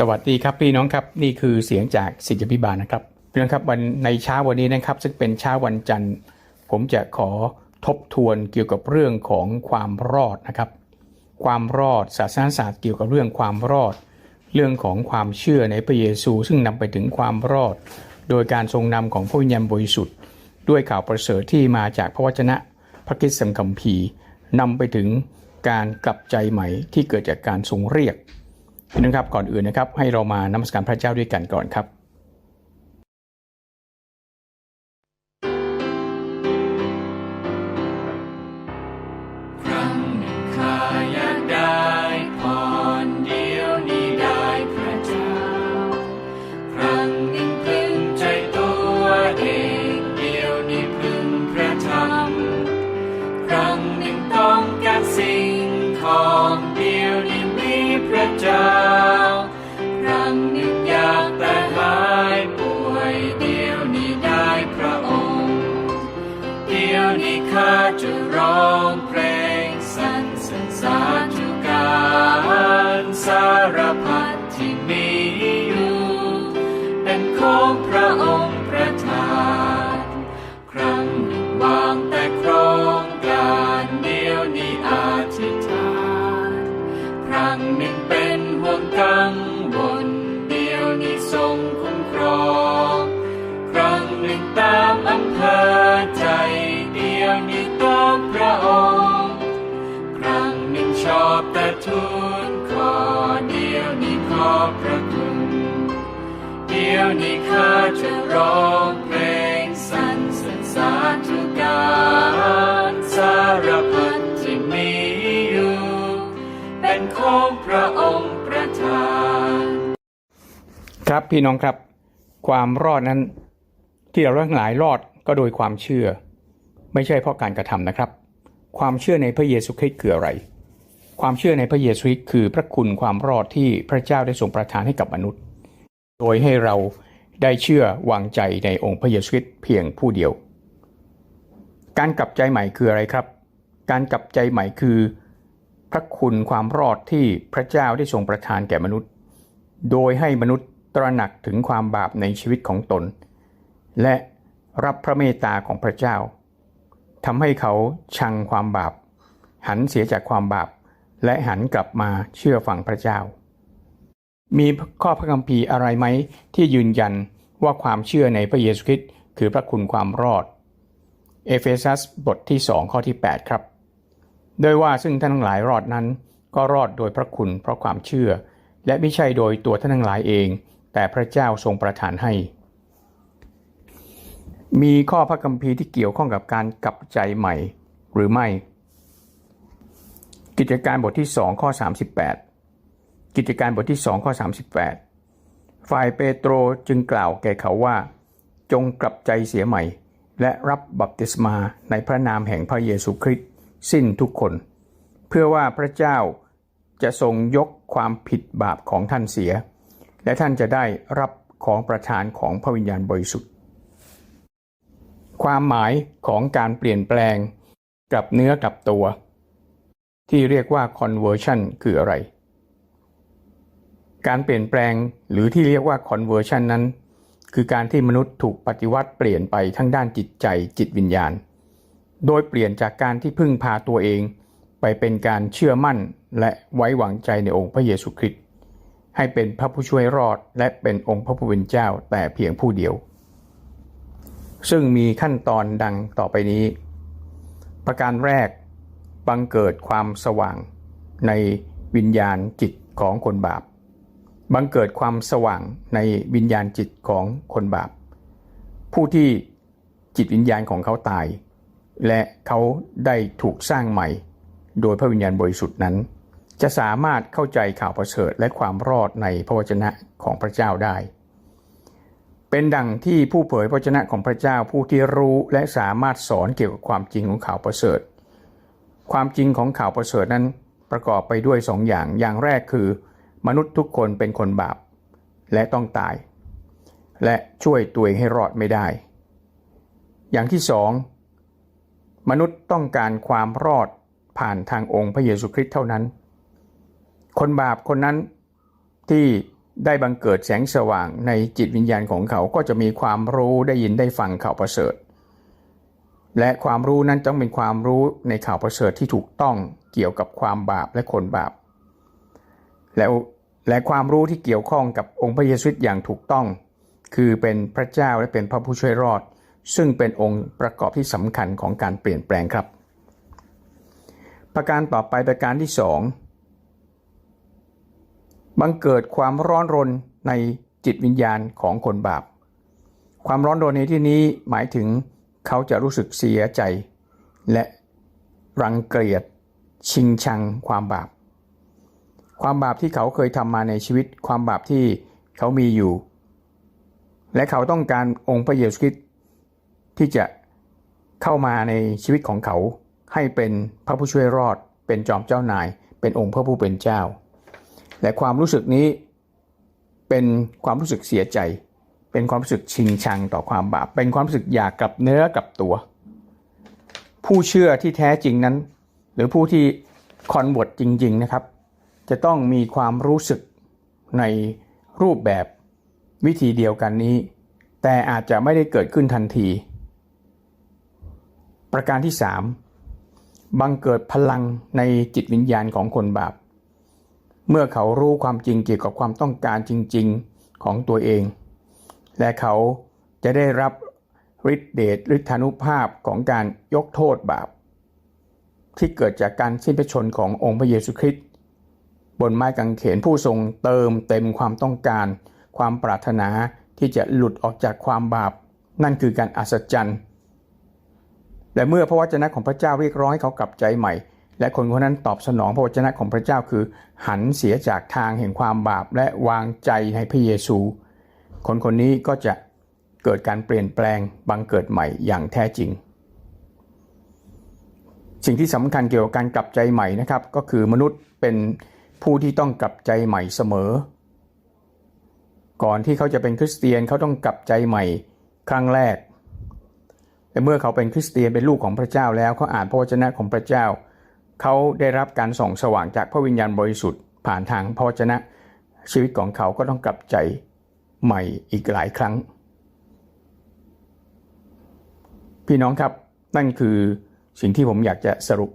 สวัสดีครับพี่น้องครับนี่คือเสียงจากสิทธิพิบาลนะครับพี่น้องครับวันในเช้าวันนี้นะครับ ซึ่งเป็นเช้าวันจันทร์ ผมจะขอทบทวนเกี่ยวกับเรื่องของความรอดนะครับ ความรอดศาสนาศาสตร์เกี่ยวกับเรื่องความรอด เรื่องของความเชื่อในพระเยซู ซึ่งนำไปถึงความรอด โดยการทรงนำของพระวิญญาณบริสุทธิ์ ด้วยข่าวประเสริฐที่มาจากพระวจนะพระคริสตคัมภีร์นำไปถึงการกลับใจใหม่ที่เกิดจากการทรงเรียก พี่น้องครับก่อนอื่นนะครับให้เรามานมัสการพระเจ้าด้วยกันก่อนครับ ทรงคุ้มครอง ครั้งหนึ่งตามอำเภอใจเดียวนี้ตามพระองค์ ครั้งหนึ่งชอบแต่ทูลขอเดียวนี้ขอพระคุณเดียวนี้ข้าจะร้องเพลงสรรเสริญสาธุการสารพัดที่มีอยู่ เป็นของพระองค์ ครับพี่น้องครับ ความรอดนั้น ที่เราทั้งหลายรอดก็โดยความเชื่อ ไม่ใช่เพราะการกระทำนะครับ ความเชื่อในพระเยซูคริสต์คืออะไร ความเชื่อในพระเยซูคริสต์คือพระคุณความรอดที่พระเจ้าได้ทรงประทานให้กับมนุษย์ โดยให้เราได้เชื่อวางใจในองค์พระเยซูคริสต์เพียงผู้เดียว การกลับใจใหม่คืออะไรครับ การกลับใจใหม่คือ พระคุณความรอดที่พระเจ้าได้ทรงประทานแก่มนุษย์ โดยให้มนุษย์ ตระหนักถึงความบาปในชีวิตของตน และรับพระเมตตาของพระเจ้าทำให้เขาชังความบาป หันเสียจากความบาป และหันกลับมาเชื่อฟังพระเจ้า มีข้อพระคัมภีร์อะไรไหมที่ยืนยันว่าความเชื่อในพระเยซูคริสต์คือพระคุณความรอด เอเฟซัสบทที่ 2 ข้อที่ 8 ครับ โดยว่าซึ่งท่านทั้งหลายรอดนั้น ก็รอดโดยพระคุณเพราะความเชื่อ และไม่ใช่โดยตัวท่านทั้งหลายเอง แต่พระเจ้าทรงประทานให้ มีข้อพระคัมภีร์ที่เกี่ยวข้องกับการกลับใจใหม่หรือไม่ กิจการบทที่ 2 ข้อ 38 กิจการบทที่ 2 ข้อ 38 ฝ่ายเปโตรจึงกล่าวแก่เขาว่า จงกลับใจเสียใหม่ และรับบัพติศมาในพระนามแห่งพระเยซูคริสต์สิ้นทุกคน เพื่อว่าพระเจ้าจะทรงยกความผิดบาปของท่านเสีย และท่านจะได้รับของประทานของพระวิญญาณบริสุทธิ์ ความหมายของการเปลี่ยนแปลงกลับเนื้อกลับตัว ที่เรียกว่า conversion คืออะไร การเปลี่ยนแปลงหรือที่เรียกว่า conversion นั้น คือการที่มนุษย์ถูกปฏิวัติเปลี่ยนไปทั้งด้านจิตใจจิตวิญญาณ โดยเปลี่ยนจากการที่พึ่งพาตัวเอง ไปเป็นการเชื่อมั่นและไว้วางใจในองค์พระเยซูคริสต์ ให้เป็นพระผู้ช่วยรอดและเป็นองค์พระผู้เป็นเจ้าแต่เพียงผู้เดียว ซึ่งมีขั้นตอนดังต่อไปนี้ ประการแรกบังเกิดความสว่างในวิญญาณจิตของคนบาปบังเกิดความสว่างในวิญญาณจิตของคนบาป ผู้ที่จิตวิญญาณของเขาตาย และเขาได้ถูกสร้างใหม่ โดยพระวิญญาณบริสุทธิ์นั้น จะสามารถเข้าใจข่าวประเสริฐและความรอดในพระวจนะของพระเจ้าได้ เป็นดังที่ผู้เผยพระวจนะของพระเจ้าผู้ที่รู้และสามารถสอนเกี่ยวกับความจริงของข่าวประเสริฐ ความจริงของข่าวประเสริฐนั้นประกอบไปด้วยสองอย่าง อย่างแรกคือ มนุษย์ทุกคนเป็นคนบาป และต้องตาย และช่วยตัวเองให้รอดไม่ได้ อย่างที่สองมนุษย์ต้องการความรอดผ่านทางองค์พระเยซูคริสต์เท่านั้น คนบาปคนนั้นที่ได้บังเกิดแสงสว่างในจิตวิญญาณของเขาก็จะมีความรู้ได้ยินได้ฟังข่าวประเสริฐ และความรู้นั้นต้องเป็นความรู้ในข่าวประเสริฐที่ถูกต้องเกี่ยวกับความบาปและคนบาป แล้วและความรู้ที่เกี่ยวข้องกับองค์พระเยซูคริสต์อย่างถูกต้อง คือเป็นพระเจ้าและเป็นพระผู้ช่วยรอด ซึ่งเป็นองค์ประกอบที่สำคัญของการเปลี่ยนแปลงครับ ประการต่อไปประการที่สอง บังเกิดความร้อนรนในจิตวิญญาณของคนบาป ความร้อนรนในที่นี้หมายถึงเขาจะรู้สึกเสียใจ และรังเกียจชิงชังความบาป ความบาปที่เขาเคยทำมาในชีวิต ความบาปที่เขามีอยู่ และเขาต้องการองค์พระเยซูคริสต์ที่จะเข้ามาในชีวิตของเขาให้เป็นพระผู้ช่วยรอด เป็นจอมเจ้านาย เป็นองค์พระผู้เป็นเจ้า และความรู้สึกนี้เป็นความรู้สึกเสียใจ เป็นความรู้สึกชิงชังต่อความบาป เป็นความรู้สึกอยากกลับเนื้อกลับตัว ผู้เชื่อที่แท้จริงนั้น หรือผู้ที่คอนบทจริง ๆนะครับ จะต้องมีความรู้สึกในรูปแบบวิธีเดียวกันนี้ แต่อาจจะไม่ได้เกิดขึ้นทันที ประการที่ 3 บังเกิดพลังในจิตวิญญาณของคนบาป เมื่อเขารู้ความจริงเกี่ยวกับความต้องการจริง ๆของตัวเอง และเขาจะได้รับฤทธิเดชฤทธานุภาพของการยกโทษบาป ที่เกิดจากการสิ้นพระชนขององค์พระเยซูคริสต์บนไม้กางเขนผู้ทรงเติมเต็มความต้องการ ความปรารถนาที่จะหลุดออกจากความบาป นั่นคือการอัศจรรย์และเมื่อพระวจนะของพระเจ้าเรียกร้องให้เขากลับใจใหม่ และคนคนนั้นตอบสนองพระวจนะของพระเจ้าคือ หันเสียจากทางแห่งความบาปและวางใจในพระเยซู คนคนนี้ก็จะเกิดการเปลี่ยนแปลงบังเกิดใหม่อย่างแท้จริง สิ่งที่สำคัญเกี่ยวกับการกลับใจใหม่นะครับ ก็คือมนุษย์เป็นผู้ที่ต้องกลับใจใหม่เสมอ ก่อนที่เขาจะเป็นคริสเตียนเขาต้องกลับใจใหม่ครั้งแรกแต่เมื่อเขาเป็นคริสเตียนเป็นลูกของพระเจ้าแล้วเขาอ่านพระวจนะของพระเจ้า เขาได้รับการส่องสว่างจากพระวิญญาณบริสุทธิ์ผ่านทางพระวจนะ ชีวิตของเขาก็ต้องกลับใจใหม่อีกหลายครั้ง พี่น้องครับนั่นคือสิ่งที่ผมอยากจะสรุป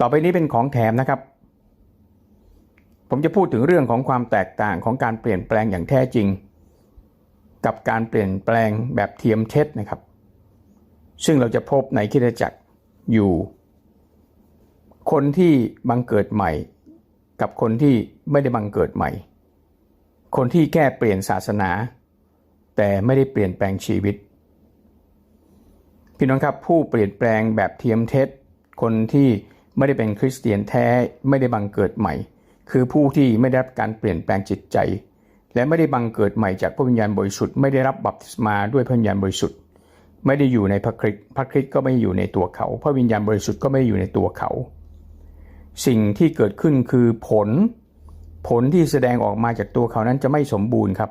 ต่อไปนี้เป็นของแถมนะครับ ผมจะพูดถึงเรื่องของความแตกต่างของการเปลี่ยนแปลงอย่างแท้จริง กับการเปลี่ยนแปลงแบบเทียมเท็จนะครับ ซึ่งเราจะพบในคริสตจักรอยู่ คนที่บังเกิดใหม่ กับคนที่ไม่ได้บังเกิดใหม่ คนที่แค่เปลี่ยนศาสนา แต่ไม่ได้เปลี่ยนแปลงชีวิต พี่น้องครับผู้เปลี่ยนแปลงแบบเทียมเท็จ คนที่ไม่ได้เป็นคริสเตียนแท้ไม่ได้บังเกิดใหม่ คือผู้ที่ไม่ได้รับการเปลี่ยนแปลงจิตใจ และไม่ได้บังเกิดใหม่จากพระวิญญาณบริสุทธิ์ไม่ได้รับบัพติศมาด้วยพระวิญญาณบริสุทธิ์ไม่ได้อยู่ในพระคริสต์พระคริสต์ก็ไม่อยู่ในตัวเขา พระวิญญาณบริสุทธิ์ก็ไม่อยู่ในตัวเขา สิ่งที่เกิดขึ้นคือผล ผลที่แสดงออกมาจากตัวเขานั้นจะไม่สมบูรณ์ครับ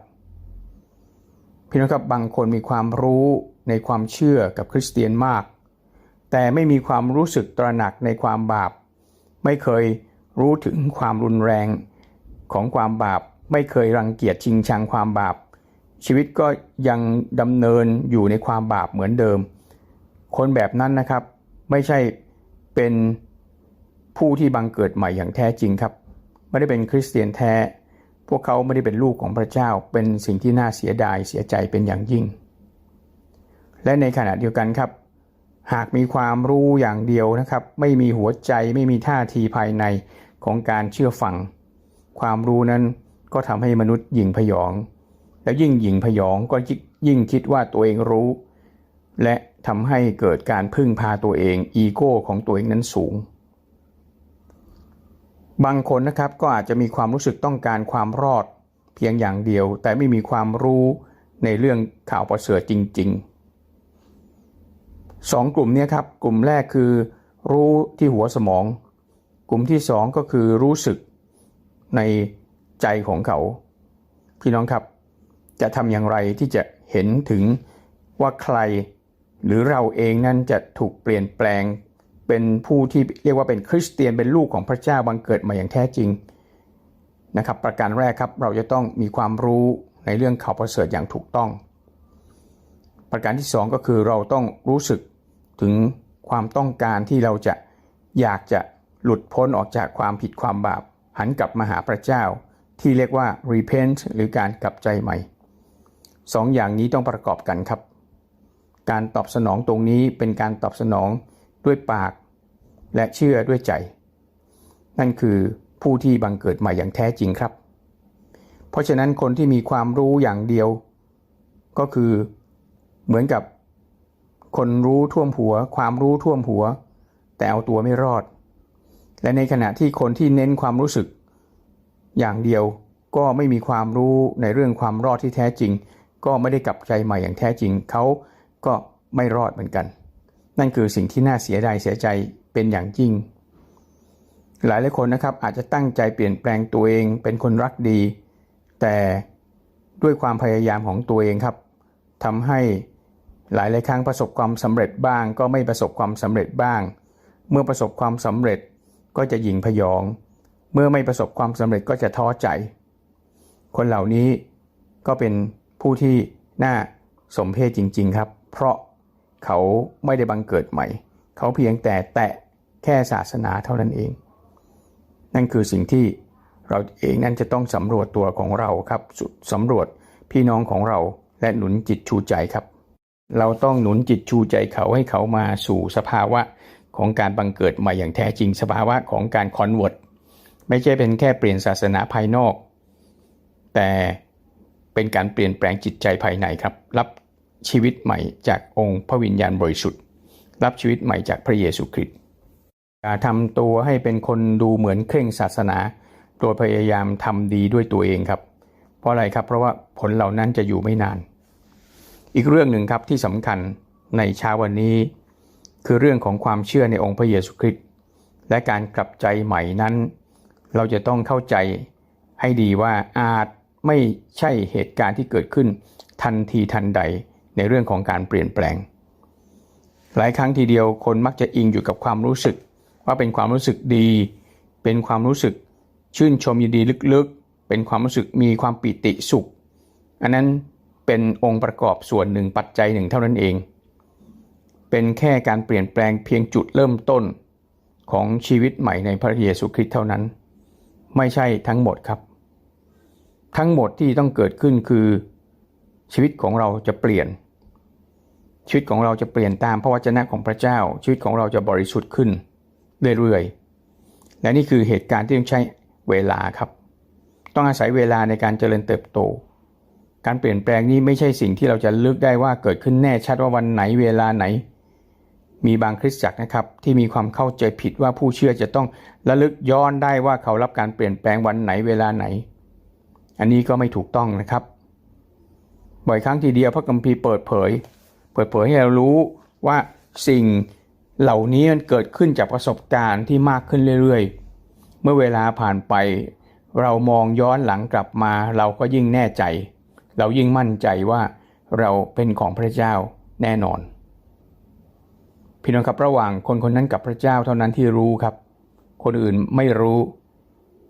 พี่น้องครับบางคนมีความรู้ในความเชื่อกับคริสเตียนมาก แต่ไม่มีความรู้สึกตระหนักในความบาป ไม่เคยรู้ถึงความรุนแรงของความบาป ไม่เคยรังเกียจชิงชังความบาป ชีวิตก็ยังดำเนินอยู่ในความบาปเหมือนเดิม คนแบบนั้นนะครับ ไม่ใช่เป็น ผู้ที่บังเกิดใหม่อย่างแท้จริงครับ ไม่ได้เป็นคริสเตียนแท้ พวกเขาไม่ได้เป็นลูกของพระเจ้า เป็นสิ่งที่น่าเสียดายเสียใจเป็นอย่างยิ่ง และในขณะเดียวกันครับ หากมีความรู้อย่างเดียวนะครับ ไม่มีหัวใจไม่มีท่าทีภายในของการเชื่อฟัง ความรู้นั้นก็ทำให้มนุษย์หยิ่งพยอง แล้วยิ่งหยิ่งพยองก็ยิ่งคิดว่าตัวเองรู้ และทำให้เกิดการพึ่งพาตัวเอง อีโก้ของตัวเองนั้นสูง บางคนนะครับก็อาจจะมีความรู้สึกต้องการความรอดเพียงอย่างเดียว แต่ไม่มีความรู้ในเรื่องข่าวประเสริฐจริงๆสองกลุ่มนี้ครับกลุ่มแรกคือ รู้ที่หัวสมอง กลุ่มที่สองก็คือรู้สึกในใจของเขา พี่น้องครับ จะทำอย่างไรที่จะเห็นถึงว่าใคร หรือเราเองนั้นจะถูกเปลี่ยนแปลง เป็นผู้ที่เรียกว่าเป็นคริสเตียนเป็นลูกของพระเจ้าบังเกิดมาอย่างแท้จริงนะครับประการแรกครับเราจะต้องมีความรู้ในเรื่องข่าวประเสริฐอย่างถูกต้อง ประการที่สองก็คือเราต้องรู้สึกถึงความต้องการที่เราจะอยากจะหลุดพ้นออกจากความผิดความบาป หันกลับมาหาพระเจ้า ที่เรียกว่า repent หรือการกลับใจใหม่สองอย่างนี้ต้องประกอบกันครับ การตอบสนองตรงนี้เป็นการตอบสนอง ด้วยปาก และเชื่อด้วยใจ นั่นคือผู้ที่บังเกิดใหม่อย่างแท้จริงครับ เพราะฉะนั้นคนที่มีความรู้อย่างเดียว ก็คือเหมือนกับคนรู้ท่วมหัว ความรู้ท่วมหัว แต่เอาตัวไม่รอด และในขณะที่คนที่เน้นความรู้สึก อย่างเดียวก็ไม่มีความรู้ในเรื่องความรอดที่แท้จริง ก็ไม่ได้กลับใจใหม่อย่างแท้จริงเขาก็ไม่รอดเหมือนกัน นั่นคือสิ่งที่น่าเสียดายเสียใจเป็นอย่างยิ่ง หลายหลายคนนะครับอาจจะตั้งใจเปลี่ยนแปลงตัวเองเป็นคนรักดี แต่ด้วยความพยายามของตัวเองครับทำให้หลายหลายครั้งประสบความสำเร็จบ้าง ก็ไม่ประสบความสำเร็จบ้าง เมื่อประสบความสำเร็จก็จะหยิ่งพยอง เมื่อไม่ประสบความสำเร็จก็จะท้อใจ คนเหล่านี้ก็เป็นผู้ที่น่าสมเพชจริง ๆ ครับ เพราะ เขาไม่ได้บังเกิดใหม่ เขาเพียงแต่แตะแค่ศาสนาเท่านั้นเอง นั่นคือสิ่งที่เราเองนั้นจะต้องสำรวจตัวของเราครับสำรวจพี่น้องของเราและหนุนจิตชูใจครับ เราต้องหนุนจิตชูใจเขาให้เขามาสู่สภาวะของการบังเกิดใหม่อย่างแท้จริงสภาวะของการคอนเวิร์ตไม่ใช่เป็นแค่เปลี่ยนศาสนาภายนอก แต่เป็นการเปลี่ยนแปลงจิตใจภายในครับ รับ ชีวิตใหม่จากองค์พระวิญญาณบริสุทธิ์ รับชีวิตใหม่จากพระเยซูคริสต์อย่าทำตัวให้เป็นคนดูเหมือนเคร่งศาสนาโดยพยายามทำดีด้วยตัวเองครับ เพราะอะไรครับเพราะว่าผลเหล่านั้นจะอยู่ไม่นาน อีกเรื่องหนึ่งครับที่สำคัญในเช้าวันนี้ คือเรื่องของความเชื่อในองค์พระเยซูคริสต์และการกลับใจใหม่นั้น เราจะต้องเข้าใจให้ดีว่าอาจไม่ใช่เหตุการณ์ที่เกิดขึ้นทันทีทันใด ในเรื่องของการเปลี่ยนแปลง หลายครั้งทีเดียวคนมักจะอิงอยู่กับความรู้สึก ว่าเป็นความรู้สึกดี เป็นความรู้สึกชื่นชมยินดีลึกๆ เป็นความรู้สึกมีความปิติสุข อันนั้นเป็นองค์ประกอบส่วนหนึ่งปัจจัยหนึ่งเท่านั้นเอง เป็นแค่การเปลี่ยนแปลงเพียงจุดเริ่มต้นของชีวิตใหม่ในพระเยซูคริสต์เท่านั้น ไม่ใช่ทั้งหมดครับ ทั้งหมดที่ต้องเกิดขึ้นคือชีวิตของเราจะเปลี่ยน ชีวิตของเราจะเปลี่ยนตามพระวจนะของพระเจ้า ชีวิตของเราจะบริสุทธิ์ขึ้นเรื่อยๆ และนี่คือเหตุการณ์ที่ต้องใช้เวลาครับ ต้องอาศัยเวลาในการเจริญเติบโต การเปลี่ยนแปลงนี้ไม่ใช่สิ่งที่เราจะเลือกได้ว่าเกิดขึ้นแน่ชัดว่าวันไหนเวลาไหน มีบางคริสตจักรนะครับ ที่มีความเข้าใจผิดว่าผู้เชื่อจะต้องระลึกย้อนได้ว่าเขารับการเปลี่ยนแปลงวันไหนเวลาไหน อันนี้ก็ไม่ถูกต้องนะครับ บ่อยครั้งทีเดียวพระคัมภีเปิดเผย เปิดเผยให้เรารู้ว่าสิ่งเหล่านี้มันเกิดขึ้นจากประสบการณ์ที่มากขึ้นเรื่อยๆ เมื่อเวลาผ่านไป เรามองย้อนหลังกลับมา เราก็ยิ่งแน่ใจ เรายิ่งมั่นใจว่าเราเป็นของพระเจ้าแน่นอน พี่น้องครับระหว่างคนคนนั้นกับพระเจ้าเท่านั้นที่รู้ครับ คนอื่นไม่รู้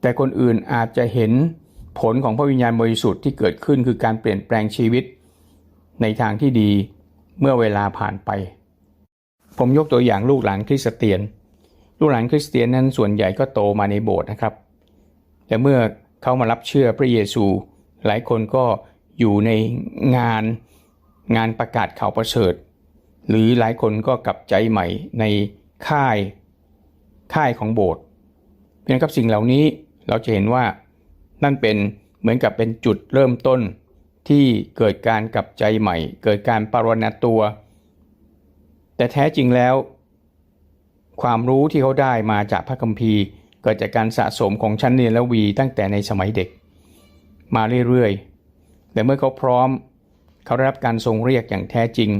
แต่คนอื่นอาจจะเห็นผลของพระวิญญาณบริสุทธิ์ที่เกิดขึ้นคือการเปลี่ยนแปลงชีวิต ในทางที่ดี เมื่อเวลาผ่านไป ผมยกตัวอย่างลูกหลานคริสเตียน ลูกหลานคริสเตียนนั้นส่วนใหญ่ก็โตมาในโบสถ์นะครับ แต่เมื่อเขามารับเชื่อพระเยซู หลายคนก็อยู่ในงานงานประกาศข่าวประเสริฐ หรือหลายคนก็กลับใจใหม่ในค่ายค่ายของโบสถ์เพียงกับสิ่งเหล่านี้เราจะเห็นว่านั่นเป็นเหมือนกับเป็นจุดเริ่มต้น ที่เกิดการกลับใจใหม่ เกิดการปรนตัว แต่แท้จริงแล้ว ความรู้ที่เขาได้มาจากพระคัมภีร์ เกิดจากการสะสมของชั้นเรียนและวีตั้งแต่ในสมัยเด็ก มาเรื่อยๆแต่เมื่อเขาพร้อม เขาได้รับการทรงเรียกอย่างแท้จริง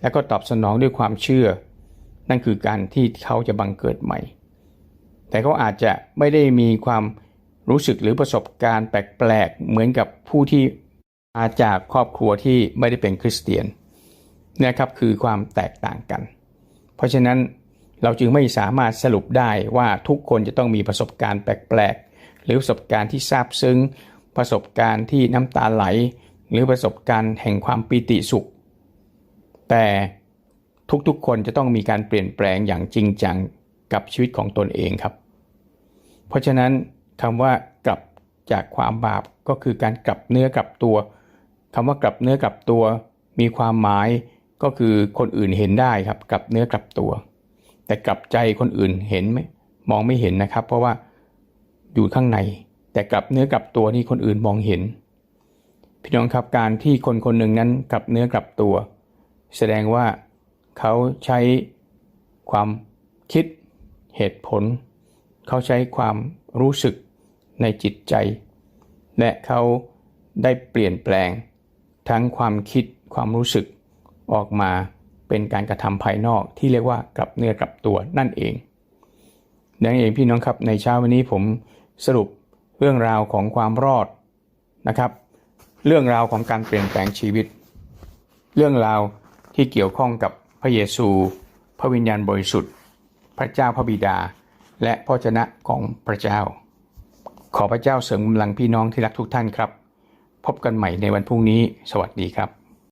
และก็ตอบสนองด้วยความเชื่อ นั่นคือการที่เขาจะบังเกิดใหม่ แต่เขาอาจจะไม่ได้มีความรู้สึกหรือประสบการณ์แปลกๆ เหมือนกับผู้ที่ มาจากครอบครัวที่ไม่ได้เป็นคริสเตียนนะครับคือความแตกต่างกัน เพราะฉะนั้นเราจึงไม่สามารถสรุปได้ว่าทุกคนจะต้องมีประสบการณ์แปลกๆ หรือประสบการณ์ที่ซาบซึ้ง ประสบการณ์ที่น้ำตาไหล หรือประสบการณ์แห่งความปีติสุข แต่ทุกๆคนจะต้องมีการเปลี่ยนแปลงอย่างจริงจังกับชีวิตของตนเองครับ เพราะฉะนั้นคำว่ากลับจากความบาปก็คือการกลับเนื้อกลับตัว คำว่ากลับเนื้อกลับตัว มีความหมายก็คือคนอื่นเห็นได้ครับกลับเนื้อกลับตัว แต่กลับใจคนอื่นเห็นไหมมองไม่เห็นนะครับ เพราะว่าอยู่ข้างใน แต่กลับเนื้อกลับตัวนี่คนอื่นมองเห็น พี่น้องครับการที่คนคนหนึ่งนั้นกลับเนื้อกลับตัว แสดงว่าเขาใช้ความคิดเหตุผล เขาใช้ความรู้สึกในจิตใจ และเขาได้เปลี่ยนแปลง ทั้งความคิดความรู้สึกออกมาเป็นการกระทำภายนอกที่เรียกว่ากลับเนื้อกลับตัวนั่นเองดังนั้นเองพี่น้องครับในเช้าวันนี้ผมสรุปเรื่องราวของความรอดนะครับ เรื่องราวของการเปลี่ยนแปลงชีวิต เรื่องราวที่เกี่ยวข้องกับพระเยซู พระวิญญาณบริสุทธิ์ พระเจ้าพระบิดา และพระชนะของพระเจ้า ขอพระเจ้าเสริมกำลังพี่น้องที่รักทุกท่านครับ พบกันใหม่ในวันพรุ่งนี้ สวัสดีครับ